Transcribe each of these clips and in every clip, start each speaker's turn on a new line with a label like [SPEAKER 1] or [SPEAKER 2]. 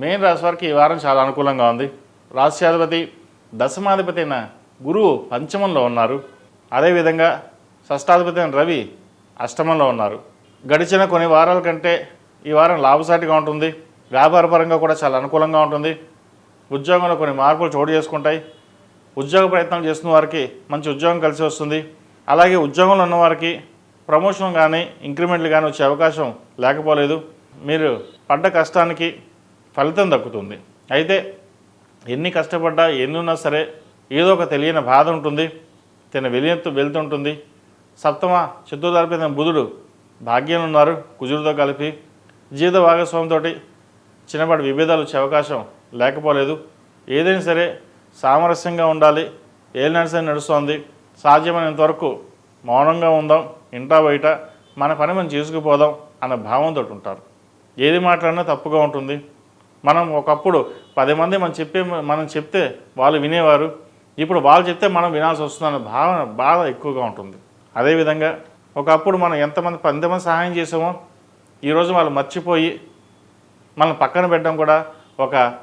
[SPEAKER 1] మేన్ రాశి వారికి ఈ వారం చాలా అనుకూలంగా ఉంది. రాష్ట్రాధిపతి దశమాధిపతి అయిన గురువు పంచమంలో ఉన్నారు. అదేవిధంగా షష్టాధిపతి అయిన రవి అష్టమంలో ఉన్నారు. గడిచిన కొన్ని వారాల కంటే ఈ వారం లాభసాటిగా ఉంటుంది. వ్యాపారపరంగా కూడా చాలా అనుకూలంగా ఉంటుంది. ఉద్యోగంలో కొన్ని మార్పులు చోటు చేసుకుంటాయి. ఉద్యోగ ప్రయత్నం చేస్తున్న వారికి మంచి ఉద్యోగం కలిసి వస్తుంది. అలాగే ఉద్యోగంలో ఉన్నవారికి ప్రమోషన్ కానీ ఇంక్రిమెంట్లు కానీ వచ్చే అవకాశం లేకపోలేదు. మీరు పడ్డ కష్టానికి ఫలితం దక్కుతుంది. అయితే ఎన్ని కష్టపడ్డా ఎన్ని ఉన్నా సరే ఏదో ఒక తెలియని బాధ ఉంటుంది. తన వెలియెత్తు వెళ్తుంటుంది. సప్తమ చతుర్థాధిపతి బుధుడు భాగ్యం ఉన్నారు కుజుడితో కలిపి జీవిత భాగస్వామితో చిన్నపాటి విభేదాలు వచ్చే అవకాశం లేకపోలేదు. ఏదైనా సరే సామరస్యంగా ఉండాలి. ఏ నడిసే నడుస్తోంది. సాధ్యమైనంత వరకు మౌనంగా ఉందాం. ఇంటా బయట మన పని మనం చేసుకుపోదాం అన్న భావంతో ఉంటారు. ఏది మాట్లాడినా తప్పుగా ఉంటుంది. మనం ఒకప్పుడు పది మంది మనం చెప్పే మనం చెప్తే వాళ్ళు వినేవారు. ఇప్పుడు వాళ్ళు చెప్తే మనం వినాల్సి వస్తుందన్న భావన బాధ ఎక్కువగా ఉంటుంది. అదేవిధంగా ఒకప్పుడు మనం ఎంతమంది ఎంతమంది సహాయం చేసామో ఈరోజు వాళ్ళు మర్చిపోయి మనం పక్కన పెట్టడం కూడా ఒక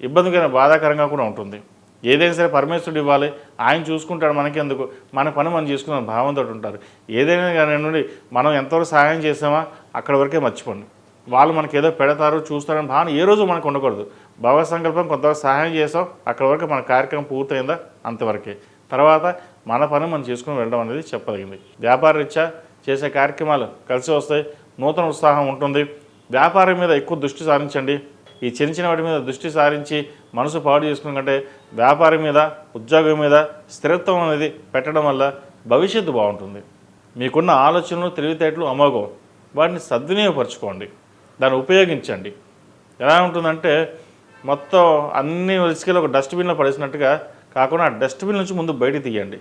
[SPEAKER 1] ఇబ్బందికర బాధాకరంగా కూడా ఉంటుంది. ఏదైనా సరే పరమేశ్వరుడు ఇవ్వాలి. ఆయన చూసుకుంటాడు మనకెందుకు? మన పని మనం చేసుకున్న భావంతో ఉంటారు. ఏదైనా కానీ మనం ఎంతవరకు సహాయం చేసామా అక్కడి వరకే మర్చిపోండి. వాళ్ళు మనకి ఏదో పెడతారు చూస్తారని భావన ఏ రోజు మనకు ఉండకూడదు. భగవత్ సంకల్పం కొంతవరకు సహాయం చేసాం అక్కడ వరకు మన కార్యక్రమం పూర్తయిందా? అంతవరకే. తర్వాత మన పని మనం చేసుకుని వెళ్ళడం అనేది చెప్పదగింది. వ్యాపార రీత్యా చేసే కార్యక్రమాలు కలిసి వస్తాయి నూతన ఉత్సాహం ఉంటుంది. వ్యాపారం మీద ఎక్కువ దృష్టి సారించండి. ఈ చిన్న చిన్న వాటి మీద దృష్టి సారించి మనసు పాడు చేసుకున్న కంటే వ్యాపారం మీద ఉద్యోగం మీద స్థిరత్వం అనేది పెట్టడం వల్ల భవిష్యత్తు బాగుంటుంది. మీకున్న ఆలోచనలు తెలివితేటలు అమోఘం. వాటిని సద్వినియోగపరచుకోండి. దాన్ని ఉపయోగించండి. ఎలా ఉంటుందంటే మొత్తం అన్ని ఇసుకలు ఒక డస్ట్బిన్లో పడేసినట్టుగా కాకుండా ఆ డస్ట్బిన్ నుంచి ముందు బయట తీయండి.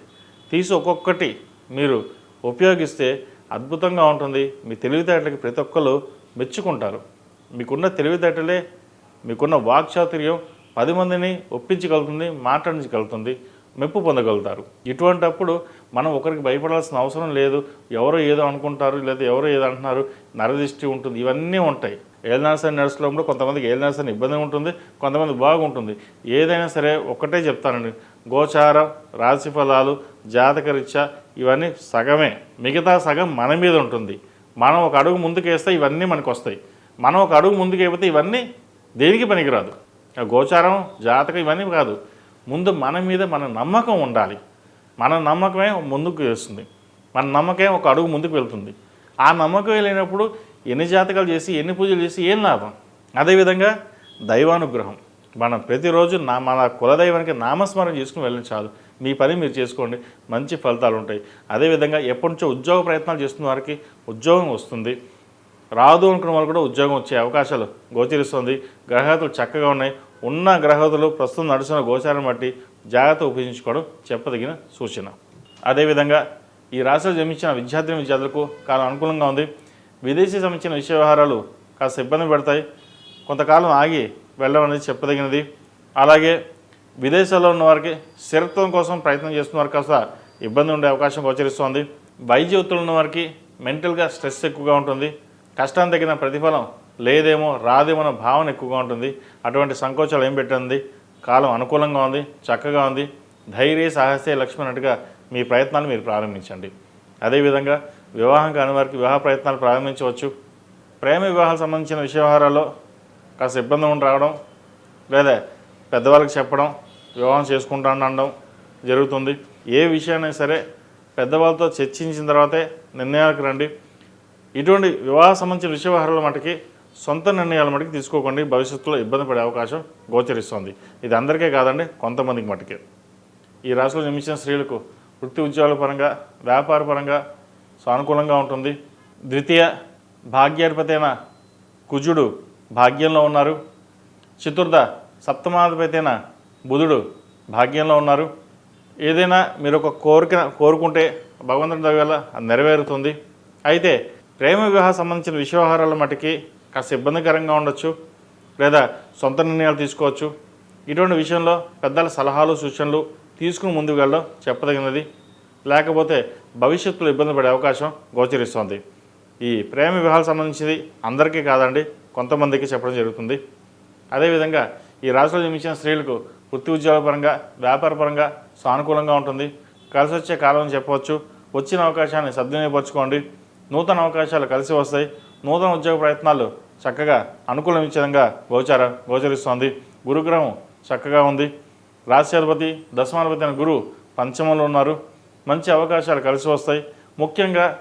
[SPEAKER 1] తీసి ఒక్కొక్కటి మీరు ఉపయోగిస్తే అద్భుతంగా ఉంటుంది. మీ తెలివితేటలకి ప్రతి ఒక్కరు మెచ్చుకుంటారు. మీకున్న తెలివితేటలే మీకున్న వాక్చాతుర్యం పది మందిని ఒప్పించగలుగుతుంది మాట్లాడించగలుగుతుంది. మెప్పు పొందగలుగుతారు. ఇటువంటప్పుడు మనం ఒకరికి భయపడాల్సిన అవసరం లేదు. ఎవరో ఏదో అనుకుంటారు లేదా ఎవరో ఏదో అంటున్నారు నరదిష్టి ఉంటుంది. ఇవన్నీ ఉంటాయి. ఏలినాసరి నడుచుకోవడంలో కొంతమందికి ఏలినాసరి ఇబ్బంది ఉంటుంది కొంతమంది బాగుంటుంది. ఏదైనా సరే ఒక్కటే చెప్తానండి. గోచారం రాశి ఫలాలు జాతకరీత్యా ఇవన్నీ సగమే. మిగతా సగం మన మీద ఉంటుంది. మనం ఒక అడుగు ముందుకు వేస్తే ఇవన్నీ మనకు వస్తాయి మనం ఒక అడుగు ముందుకు ఇవన్నీ దేనికి పనికిరాదు? ఆ గోచారం జాతకం ఇవన్నీ కాదు. ముందు మన మీద మన నమ్మకం ఉండాలి. మన నమ్మకమే ముందుకు వేస్తుంది. మన నమ్మకమే ఒక అడుగు ముందుకు వెళ్తుంది. ఆ నమ్మకం వెళ్ళినప్పుడు ఎన్ని జాతకాలు చేసి ఎన్ని పూజలు చేసి ఏం లాభం? అదేవిధంగా దైవానుగ్రహం. మనం ప్రతిరోజు నా మన కులదైవానికి నామస్మరణ చేసుకుని వెళ్ళిన చాలు. మీ పని మీరు చేసుకోండి. మంచి ఫలితాలు ఉంటాయి. అదేవిధంగా ఎప్పటి నుంచో ఉద్యోగ ప్రయత్నాలు చేస్తున్న వారికి ఉద్యోగం వస్తుంది. రాదు అనుకున్న వాళ్ళు కూడా ఉద్యోగం వచ్చే అవకాశాలు గోచరిస్తుంది. గ్రహాతులు చక్కగా ఉన్నాయి. ఉన్న గ్రహతులు ప్రస్తుతం నడుస్తున్న గోచారం బట్టి జాగ్రత్త ఉపయోగించుకోవడం చెప్పదగిన సూచన. అదేవిధంగా ఈ రాశిలో జన్మించిన విద్యార్థి విద్యార్థులకు కాలం అనుకూలంగా ఉంది. విదేశీ సంబంధించిన విషయ వ్యవహారాలు కాస్త ఇబ్బంది పెడతాయి. కొంతకాలం ఆగి వెళ్ళడం అనేది చెప్పదగినది. అలాగే విదేశాల్లో ఉన్న వారికి స్థిరత్వం కోసం ప్రయత్నం చేస్తున్న వారికి కాస్త ఇబ్బంది ఉండే అవకాశం గోచరిస్తోంది. వైద్య వృత్తులు ఉన్న వారికి మెంటల్గా స్ట్రెస్ ఎక్కువగా ఉంటుంది. కష్టానికి తగిన ప్రతిఫలం లేదేమో రాదేమో అన్న భావన ఎక్కువగా ఉంటుంది. అటువంటి సంకోచాలు ఏం పెట్టింది కాలం అనుకూలంగా ఉంది చక్కగా ఉంది. ధైర్య సాహసే లక్ష్మి అన్నట్టుగా మీ ప్రయత్నాలు మీరు ప్రారంభించండి. అదేవిధంగా వివాహం కాని వారికి వివాహ ప్రయత్నాలు ప్రారంభించవచ్చు. ప్రేమ వివాహాలకు సంబంధించిన విషయవహారాల్లో కాస్త ఇబ్బంది ఉండి రావడం లేదా పెద్దవాళ్ళకి చెప్పడం వివాహం చేసుకుంటాను అనడం జరుగుతుంది. ఏ విషయాన్ని సరే పెద్దవాళ్ళతో చర్చించిన తర్వాతే నిర్ణయాలకు రండి. ఇటువంటి వివాహ సంబంధించిన విషయ మటుకి సొంత నిర్ణయాల మటుకు తీసుకోకండి. భవిష్యత్తులో ఇబ్బంది పడే అవకాశం గోచరిస్తుంది. ఇది అందరికీ కాదండి కొంతమందికి మటుకే. ఈ రాశిలో జన్మించిన స్త్రీలకు వృత్తి ఉద్యోగాల పరంగా వ్యాపార పరంగా సానుకూలంగా ఉంటుంది. ద్వితీయ భాగ్యాధిపతి అయిన కుజుడు భాగ్యంలో ఉన్నారు. చతుర్థ సప్తమాధిపతి అయిన బుధుడు భాగ్యంలో ఉన్నారు. ఏదైనా మీరు ఒక కోరిక కోరుకుంటే భగవంతుని దగ్గర అది నెరవేరుతుంది. అయితే ప్రేమ వివాహ సంబంధించిన విషయవహారాల మటుకి కాస్త ఇబ్బందికరంగా ఉండొచ్చు లేదా సొంత నిర్ణయాలు తీసుకోవచ్చు. ఇటువంటి విషయంలో పెద్దల సలహాలు సూచనలు తీసుకుని ముందుకు వెళ్ళడం చెప్పదగినది. లేకపోతే భవిష్యత్తులో ఇబ్బంది పడే అవకాశం గోచరిస్తోంది. ఈ ప్రేమ వివాహాలకు సంబంధించింది అందరికీ కాదండి కొంతమందికి చెప్పడం జరుగుతుంది. అదేవిధంగా ఈ రాశిలో జన్మించిన స్త్రీలకు వృత్తి ఉద్యోగపరంగా పరంగా వ్యాపార పరంగా సానుకూలంగా ఉంటుంది. కలిసి వచ్చే కాలం చెప్పవచ్చు. వచ్చిన అవకాశాన్ని సద్వినియోగపరచుకోండి. నూతన అవకాశాలు కలిసి వస్తాయి. నూతన ఉద్యోగ ప్రయత్నాలు చక్కగా అనుకూలం విధంగా గోచార గోచరిస్తోంది. గురుగ్రహం చక్కగా ఉంది. రాశ్యాధిపతి దశమాధిపతి అయిన గురువు పంచమంలో ఉన్నారు. మంచి అవకాశాలు కలిసి వస్తాయి. ముఖ్యంగా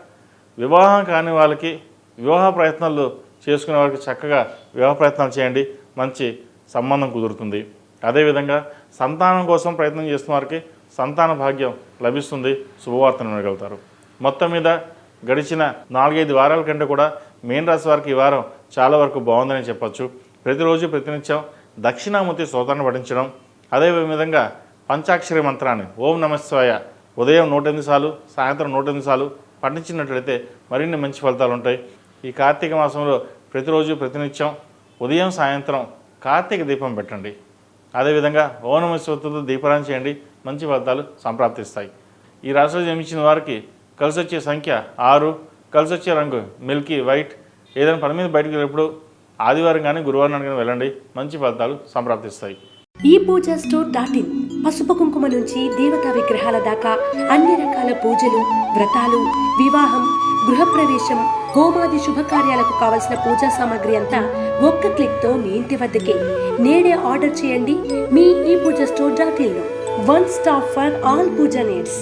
[SPEAKER 1] వివాహం కాని వాళ్ళకి వివాహ ప్రయత్నాలు చేసుకునే వారికి చక్కగా వివాహ ప్రయత్నాలు చేయండి. మంచి సంబంధం కుదురుతుంది. అదేవిధంగా సంతానం కోసం ప్రయత్నం చేస్తున్న వారికి సంతాన భాగ్యం లభిస్తుంది. శుభవార్తను వినగలుగుతారు. మొత్తం మీద గడిచిన నాలుగైదు వారాల కంటే కూడా మీన రాశి వారికి ఈ వారం చాలా వరకు బాగుందని చెప్పొచ్చు. ప్రతిరోజు ప్రతినిత్యం దక్షిణామూర్తి స్తోత్రాన్ని పఠించడం అదే విధంగా పంచాక్షరి మంత్రాన్ని ఓం నమస్వాయ ఉదయం నూట ఎనిమిది సార్లు సాయంత్రం నూట ఎనిమిది సార్లు పఠించినట్లయితే మరిన్ని మంచి ఫలితాలు ఉంటాయి. ఈ కార్తీక మాసంలో ప్రతిరోజు ప్రతినిత్యం ఉదయం సాయంత్రం కార్తీక దీపం పెట్టండి. అదేవిధంగా ఓం నమ శివతో చేయండి. మంచి ఫలితాలు సంప్రాప్తిస్తాయి. ఈ రాశిలో జన్మించిన వారికి కలిసి వచ్చే సంఖ్య ఆరు. కలిసి వచ్చే రంగు మిల్కీ వైట్ ఏదైనా పని మీద బయటకు వెళ్ళినప్పుడు ఆదివారం కానీ గురువారం కానీ వెళ్ళండి. మంచి ఫలితాలు సంప్రాప్తిస్తాయి.
[SPEAKER 2] ఈ పూజ స్టోర్ డాట్ ఇన్ పసుపు కుంకుమ నుంచి దేవతా విగ్రహాల దాకా అన్ని రకాల పూజలు వ్రతాలు వివాహం గృహప్రవేశం హోమాది శుభకార్యాలకు కావలసిన పూజా సామాగ్రి అంతా ఒక్క క్లిక్తో మీ ఇంటి వద్దకే. నేడే ఆర్డర్ చేయండి మీ ఈ పూజ store dot ఇన్లో one stop for all Puja needs.